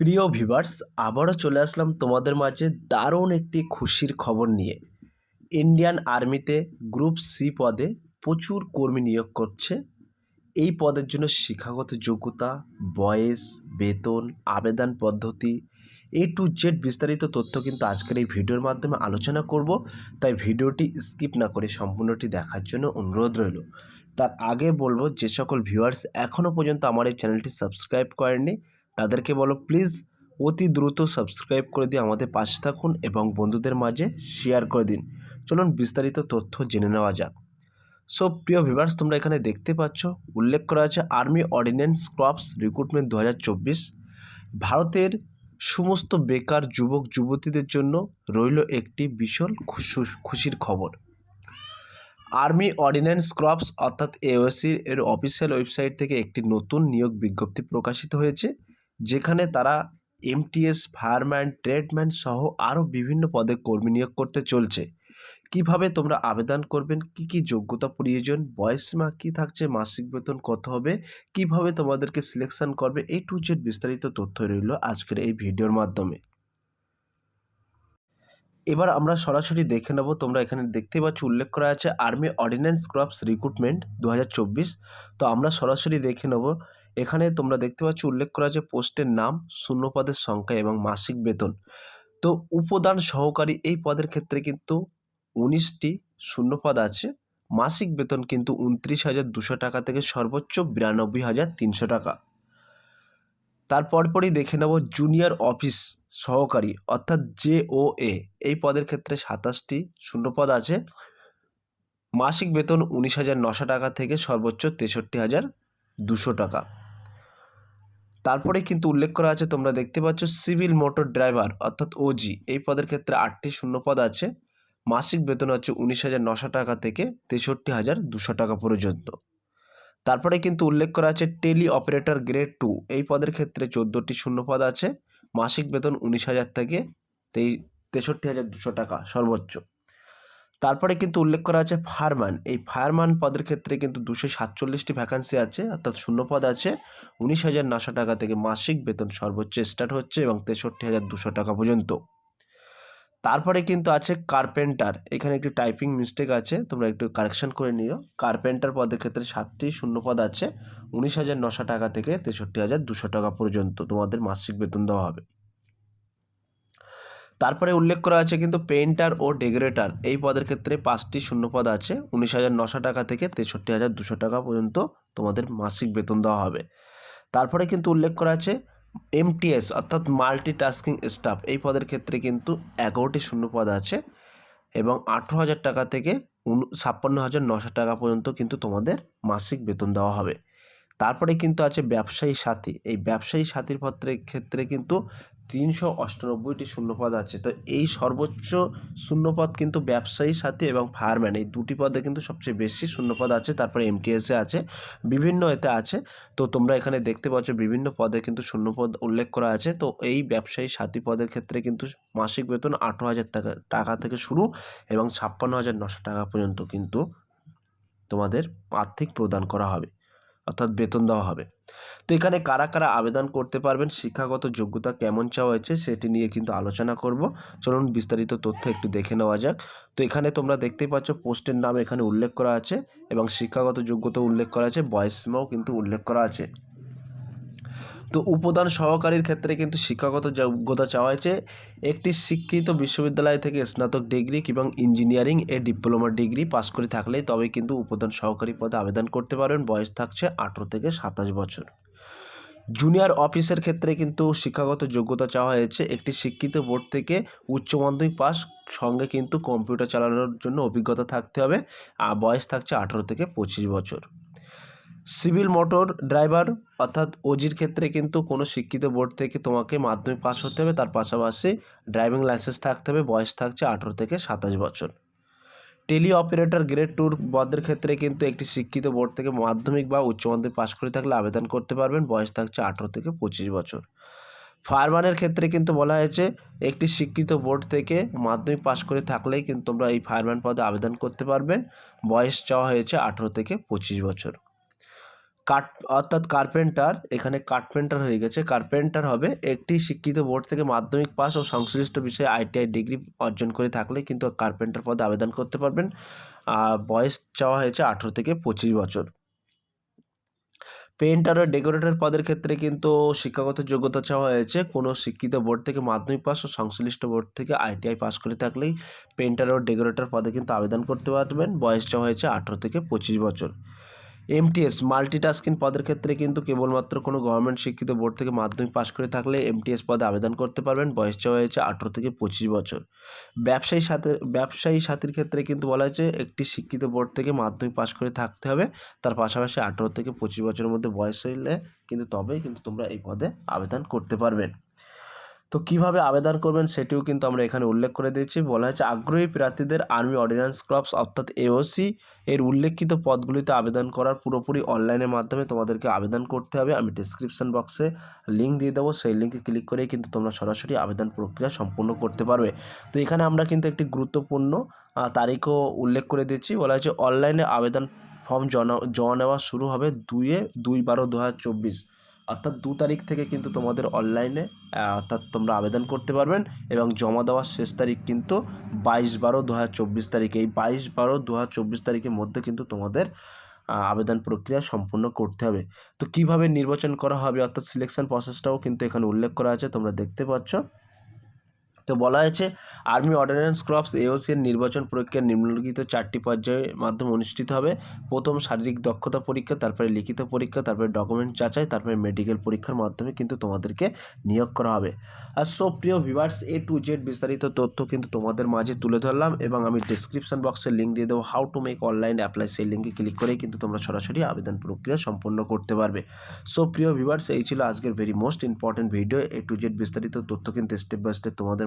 প্রিয় ভিভার্স আবারও চলে আসলাম তোমাদের মাঝে দারুণ একটি খুশির খবর নিয়ে। ইন্ডিয়ান আর্মিতে গ্রুপ সি পদে প্রচুর কর্মী নিয়োগ করছে। এই পদের জন্য শিক্ষাগত যোগ্যতা, বয়স, বেতন, আবেদন পদ্ধতি এ টু জেড বিস্তারিত তথ্য কিন্তু আজকের এই ভিডিওর মাধ্যমে আলোচনা করব। তাই ভিডিওটি স্কিপ না করে সম্পূর্ণটি দেখার জন্য অনুরোধ রইল। তার আগে বলব, যে সকল ভিউয়ার্স এখনও পর্যন্ত আমার এই চ্যানেলটি সাবস্ক্রাইব করেননি তাদেরকে বলো প্লিজ অতি দ্রুত সাবস্ক্রাইব করে দিয়ে আমাদের পাশে থাকুন এবং বন্ধুদের মাঝে শেয়ার করে দিন। চলুন বিস্তারিত তথ্য জেনে নেওয়া যাক। সো প্রিয় ভিভার্স তোমরা এখানে দেখতে পাচ্ছ, উল্লেখ করা আছে আর্মি অর্ডিন্যান্স ক্রপস রিক্রুটমেন্ট দু হাজার চব্বিশ। ভারতের সমস্ত বেকার যুবক, যুবতীদের জন্য রইল একটি খুশু- খুশির খবর। আর্মি অর্ডিন্যান্স ক্রপস অর্থাৎ এওসির এর অফিসিয়াল ওয়েবসাইট থেকে একটি নতুন নিয়োগ বিজ্ঞপ্তি প্রকাশিত হয়েছে। যেখানে তারা এমটিএস ফায়ারম্যান, ট্রেডম্যান সহ আরও বিভিন্ন পদে কর্মী নিয়োগ করতে চলছে। কীভাবে তোমরা আবেদন করবেন? কি কি যোগ্যতা প্রয়োজন? বয়সীমা কী থাকছে? মাসিক বেতন কত হবে? কীভাবে তোমাদেরকে সিলেকশন করবে? এই টু জেড বিস্তারিত তথ্য রইল আজকের এই ভিডিওর মাধ্যমে। এবার আমরা সরাসরি দেখে নেব, তোমরা এখানে দেখতে পাচ্ছ উল্লেখ করা আছে আর্মি অর্ডিন্যান্স ক্রপস রিক্রুটমেন্ট দু হাজার চব্বিশ। তো আমরা সরাসরি দেখে নেব এখানে তোমরা দেখতে পাচ্ছ উল্লেখ করা আছে পোস্টের নাম, শূন্যপদের সংখ্যা এবং মাসিক বেতন। তো উপদান সহকারী এই পদের ক্ষেত্রে কিন্তু উনিশটি শূন্যপদ আছে। মাসিক বেতন কিন্তু উনত্রিশ হাজার দুশো টাকা থেকে সর্বোচ্চ বিরানব্বই হাজার তিনশো টাকা। তারপর পরই দেখে নেব জুনিয়র অফিস সহকারী অর্থাৎ জে ও এ। এই পদের ক্ষেত্রে সাতাশটি শূন্যপদ আছে। মাসিক বেতন উনিশ হাজার নশো টাকা থেকে সর্বোচ্চ তেষট্টি হাজার দুশো টাকা। তারপরে কিন্তু উল্লেখ করা আছে, তোমরা দেখতে পাচ্ছ সিভিল মোটর ড্রাইভার অর্থাৎ ওজি এই পদের ক্ষেত্রে আটটি শূন্যপদ আছে। মাসিক বেতন হচ্ছে উনিশ হাজার নশো টাকা থেকে তেষট্টি হাজার দুশো টাকা পর্যন্ত। তারপরে কিন্তু উল্লেখ করা আছে টেলি অপারেটর গ্রেড টু, এই পদের ক্ষেত্রে চোদ্দোটি শূন্যপদ আছে। মাসিক বেতন উনিশ হাজার থেকে তেই, তেষট্টি হাজার দুশো টাকা সর্বোচ্চ। তারপরে কিন্তু উল্লেখ করা আছে ফায়ারম্যান এই ফায়ারম্যান পদের ক্ষেত্রে কিন্তু দুশো সাতচল্লিশটি ভ্যাকান্সি আছে, অর্থাৎ শূন্যপদ আছে। উনিশ হাজার নশো টাকা থেকে মাসিক বেতন সর্বোচ্চ স্টার্ট হচ্ছে এবং তেষট্টি হাজার দুশো টাকা পর্যন্ত। তারপরে কিন্তু আছে কার্পেন্টার এখানে একটি টাইপিং মিস্টেক আছে, তোমরা একটু কারেকশন করে নিও। কার্পেন্টার পদের ক্ষেত্রে সাতটি শূন্যপদ আছে, উনিশ হাজার নশো টাকা থেকে তেষট্টি হাজার দুশো টাকা পর্যন্ত তোমাদের মাসিক বেতন দেওয়া হবে। তারপরে উল্লেখ করা আছে কিন্তু পেইন্টার ও ডেকোরেটর। এই পদের ক্ষেত্রে পাঁচটি শূন্যপদ আছে। উনিশ হাজার নশো টাকা থেকে তেষট্টি হাজার দুশো টাকা পর্যন্ত তোমাদের মাসিক বেতন দেওয়া হবে। তারপরে কিন্তু উল্লেখ করা আছে এমটিএস, অর্থাৎ মাল্টিটাস্কিং স্টাফ। এই পদের ক্ষেত্রে কিন্তু এগারোটি শূন্যপদ আছে এবং আঠেরো হাজার টাকা থেকে ছাপ্পান্ন হাজার নশো টাকা পর্যন্ত কিন্তু তোমাদের মাসিক বেতন দেওয়া হবে। তারপরে কিন্তু আছে ব্যবসায়ী সাথী। এই ব্যবসায়ী সাথীর পত্রের ক্ষেত্রে কিন্তু তিনশো অষ্টানব্বইটি শূন্যপদ আছে। তো এই সর্বোচ্চ শূন্যপদ কিন্তু ব্যবসায়ী সাথী এবং ফায়ারম্যান, এই দুটি পদে কিন্তু সবচেয়ে বেশি শূন্যপদ আছে, তারপরে এমটিএসে আছে, বিভিন্ন এতে আছে। তো তোমরা এখানে দেখতে পাচ্ছ বিভিন্ন পদে কিন্তু শূন্যপদ উল্লেখ করা আছে। তো এই ব্যবসায়ী সাথী পদের ক্ষেত্রে কিন্তু মাসিক বেতন আঠেরো হাজার টাকা টাকা থেকে শুরু এবং ছাপ্পান্ন হাজার নশো টাকা পর্যন্ত কিন্তু তোমাদের আর্থিক প্রদান করা হবে। অর্থাৎ বেতন দেওয়া হবে। তো এখানে কারা কারা আবেদন করতে পারবেন, শিক্ষাগত যোগ্যতা কেমন চাওয়া হয়েছে সেটি নিয়ে কিন্তু আলোচনা করব। চলুন বিস্তারিত তথ্য একটু দেখে নেওয়া যাক। তো এখানে তোমরা দেখতেই পাচ্ছ পোস্টের নাম এখানে উল্লেখ করা আছে এবং শিক্ষাগত যোগ্যতা উল্লেখ করা আছে বয়সীমাও কিন্তু উল্লেখ করা আছে। তো উপদান সহকারীর ক্ষেত্রে কিন্তু শিক্ষাগত যোগ্যতা চাওয়া হয়েছে একটি শিক্ষিত বিশ্ববিদ্যালয় থেকে স্নাতক ডিগ্রি কিংবা ইঞ্জিনিয়ারিং এ ডিপ্লোমা ডিগ্রি পাস করে থাকলেই তবে কিন্তু উপদান সহকারী পদে আবেদন করতে পারবেন। বয়স থাকছে আঠেরো থেকে সাতাশ বছর। জুনিয়র অফিসের ক্ষেত্রে কিন্তু শিক্ষাগত যোগ্যতা চাওয়া হয়েছে একটি শিক্ষিত বোর্ড থেকে উচ্চ মাধ্যমিক পাস, সঙ্গে কিন্তু কম্পিউটার চালানোর জন্য অভিজ্ঞতা থাকতে হবে। আর বয়স থাকছে আঠেরো থেকে পঁচিশ বছর। সিভিল মোটর ড্রাইভার, অর্থাৎ ওজির ক্ষেত্রে কিন্তু কোনো শিক্ষিত বোর্ড থেকে তোমাকে মাধ্যমিক পাস হতে হবে। তার পাশাপাশি ড্রাইভিং লাইসেন্স থাকতে হবে, বয়স থাকছে আঠেরো থেকে সাতাশ বছর। টেলি অপারেটর গ্রেড টুর পদের ক্ষেত্রে কিন্তু একটি শিক্ষিত বোর্ড থেকে মাধ্যমিক বা উচ্চ মাধ্যমিক পাস করে থাকলে আবেদন করতে পারবেন, বয়স থাকছে আঠেরো থেকে পঁচিশ বছর। ফায়ারম্যানের ক্ষেত্রে কিন্তু বলা হয়েছে, একটি শিক্ষিত বোর্ড থেকে মাধ্যমিক পাস করে থাকলেই কিন্তু তোমরা এই ফায়ারম্যান পদে আবেদন করতে পারবেন বয়স চাওয়া হয়েছে আঠেরো থেকে পঁচিশ বছর। কাঠ অর্থাৎ কার্পেন্টার এখানে কার্পেন্টার হয়ে গেছে। কার্পেন্টার হবে একটি শিক্ষিত বোর্ড থেকে মাধ্যমিক পাস ও সংশ্লিষ্ট বিষয়ে আইটিআই ডিগ্রি অর্জন করে থাকলে কিন্তু কার্পেন্টার পদে আবেদন করতে পারবেন। বয়স চাওয়া হয়েছে আঠেরো থেকে পঁচিশ বছর। পেন্টার ও ডেকোরেটর পদের ক্ষেত্রে কিন্তু শিক্ষাগত যোগ্যতা চাওয়া হয়েছে। কোনো শিক্ষিত বোর্ড থেকে মাধ্যমিক পাস ও সংশ্লিষ্ট বোর্ড থেকে আইটিআই পাস করে থাকলেই পেন্টার ও ডেকোরেটর পদে কিন্তু আবেদন করতে পারবেন। বয়স চাওয়া হয়েছে আঠেরো থেকে পঁচিশ বছর। এমটিএস মাল্টিটাস্কিং পদের ক্ষেত্রে কিন্তু কেবলমাত্র কোনো গভর্নমেন্ট শিক্ষিত বোর্ড থেকে মাধ্যমিক পাস করে থাকলে এমটিএস পদে আবেদন করতে পারবেন। বয়স চাওয়া হয়েছে আঠেরো থেকে পঁচিশ বছর। ব্যবসায়ী সাথে, ব্যবসায়ী সাথীর ক্ষেত্রে কিন্তু বলা হয়েছে একটি শিক্ষিত বোর্ড থেকে মাধ্যমিক পাস করে থাকতে হবে। তার পাশাপাশি আঠেরো থেকে পঁচিশ বছরের মধ্যে বয়স হইলে কিন্তু তবেই কিন্তু তোমরা এই পদে আবেদন করতে পারবেন তো কীভাবে আবেদন করবেন সেটিও কিন্তু আমরা এখানে উল্লেখ করে দিয়েছি। বলা হয়েছে, আগ্রহী প্রার্থীদের আর্মি অর্ডিন্যান্স ক্রপস অর্থাৎ এওসি এর উল্লেখিত পদগুলিতে আবেদন করার পুরোপুরি অনলাইনের মাধ্যমে তোমাদেরকে আবেদন করতে হবে। আমি ডিসক্রিপশন বক্সে লিঙ্ক দিয়ে দেবো। সেই লিঙ্কে ক্লিক করেই কিন্তু তোমরা সরাসরি আবেদন প্রক্রিয়া সম্পূর্ণ করতে পারবে। তো এখানে আমরা কিন্তু একটি গুরুত্বপূর্ণ তারিখও উল্লেখ করে দিচ্ছি বলা হয়েছে, অনলাইনে আবেদন ফর্ম জমা জমা নেওয়া শুরু হবে দুইয়ে দুই বারো দু হাজার চব্বিশ। অর্থাৎ দু তারিখ থেকে কিন্তু তোমাদের অনলাইনে অর্থাৎ তোমরা আবেদন করতে পারবেন এবং জমা দেওয়ার শেষ তারিখ কিন্তু বাইশ বারো দু চব্বিশ তারিখে। এই বাইশ বারো দু চব্বিশ তারিখের মধ্যে কিন্তু তোমাদের আবেদন প্রক্রিয়া সম্পূর্ণ করতে হবে। তো কীভাবে নির্বাচন করা হবে, অর্থাৎ সিলেকশন প্রসেসটাও কিন্তু এখানে উল্লেখ করা আছে, তোমরা দেখতে পাচ্ছ। তো বলা হয়েছে, আর্মি অর্ডিন্যান্স ক্রপস এওসি এর নির্বাচন প্রক্রিয়া নিম্নলিখিত চারটি পর্যায়ের মাধ্যমে অনুষ্ঠিত হবে। প্রথম শারীরিক দক্ষতা পরীক্ষা, তারপরে লিখিত পরীক্ষা, তারপরে ডকুমেন্ট যাচাই, তারপরে মেডিকেল পরীক্ষার মাধ্যমে কিন্তু তোমাদেরকে নিয়োগ করা হবে। আর সব প্রিয় ভিভার্স এ টু জেড বিস্তারিত তথ্য কিন্তু তোমাদের মাঝে তুলে ধরলাম এবং আমি ডিসক্রিপশন বক্সে লিঙ্ক দিয়ে দেবো how to make online apply সেই লিঙ্কে ক্লিক করেই কিন্তু তোমরা সরাসরি আবেদন প্রক্রিয়া সম্পন্ন করতে পারবে। সো, প্রিয় ভিভার্স এই ছিল আজকের very most important video A to Z বিস্তারিত তথ্য কিন্তু স্টেপ বাই স্টেপ তোমাদের